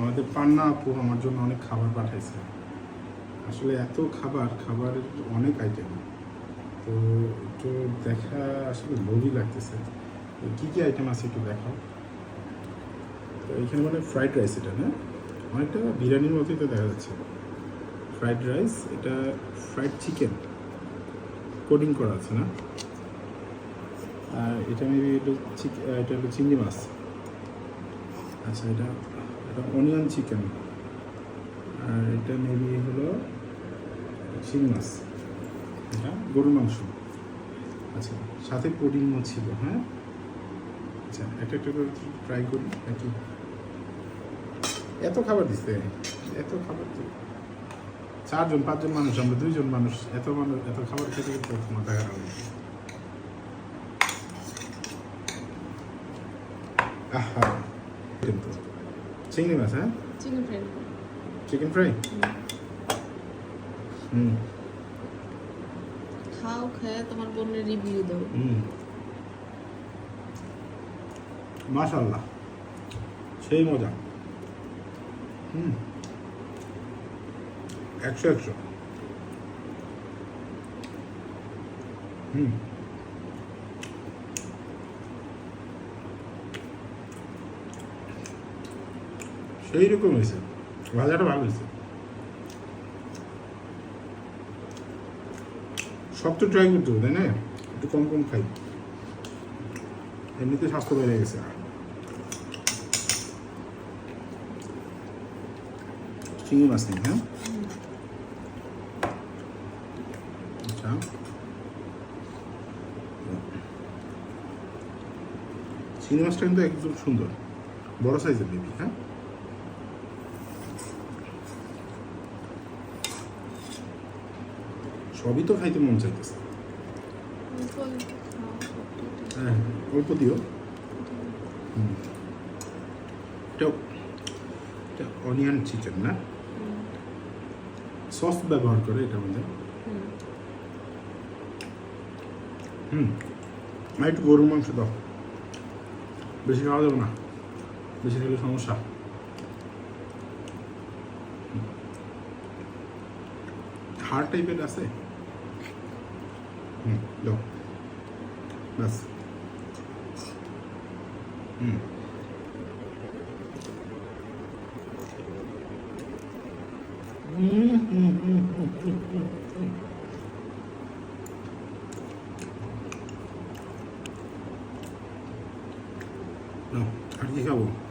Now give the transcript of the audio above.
আমাদের পান্না আপু আমার জন্য অনেক খাবার পাঠাইছে। আসলে এত খাবার, খাবারের অনেক আইটেম তো একটু দেখা আসলে লোভই লাগতেছে। কী কী আইটেম আছে একটু দেখাও। তো এখানে মানে ফ্রাইড রাইস এটা, না? অনেকটা বিরিয়ানির মতোই তো দেখা যাচ্ছে। ফ্রাইড রাইস এটা ফ্রাইড চিকেন কোডিং করা আছে, না? আর এটা মেবি এটা এটা হলো চিংড়ি মাছ। আচ্ছা এটা এটা অনিয়ন চিকেন। আর এটা মেবি হলো শিং মাছ। এটা গরুর মাংস। আচ্ছা সাথে পুডিংও ছিল হ্যাঁ? আচ্ছা একটা একটা করে ট্রাই করি নাকি এত খাবার দিচ্ছে এত খাবার তো। চারজন, পাঁচজন মানুষ, আমরা দুইজন মানুষ, এত মানুষ, এত খাবার খেতে খেতে মাথা খারাপ হয়ে গেছে। আহা। কিন্তু চিংড়ি মাছ হ্যাঁ চিকেন ফ্রাই চিকেন ফ্রাই হুম খাও খেয়ে তোমার বোনের রিভিউ দাও হুম মাশাল্লাহ সেই মজা হুম একশো একশো হুম সেই রকম হয়েছে ভাজাটা ভালো হয়েছে সব তো ট্রাই করতে হবে না? একটু কম কম খাই। এমনিতে স্বাস্থ্য বেড়ে গেছে। চিংড়ি মাছ নেই হ্যাঁ? আচ্ছা। চিংড়ি মাছটা কিন্তু একদম সুন্দর। বড় সাইজের বেবি হ্যাঁ? সবই তো খাইতে মন চাইতেছে। হ্যাঁ অল্প দিও। এটা অনিয়ন চিকেন না? সস ব্যবহার করে এটা মধ্যে হুম। একটু গরুর মাংস দাও। বেশি খাওয়া যাবে না। বেশি খেলে সমস্যা। হুম। হাড় টাইপের আছে? 음, 요. 맛. 음. 음, 음, 음, 음, 음, 음. 음. 어, 알기가 뭐.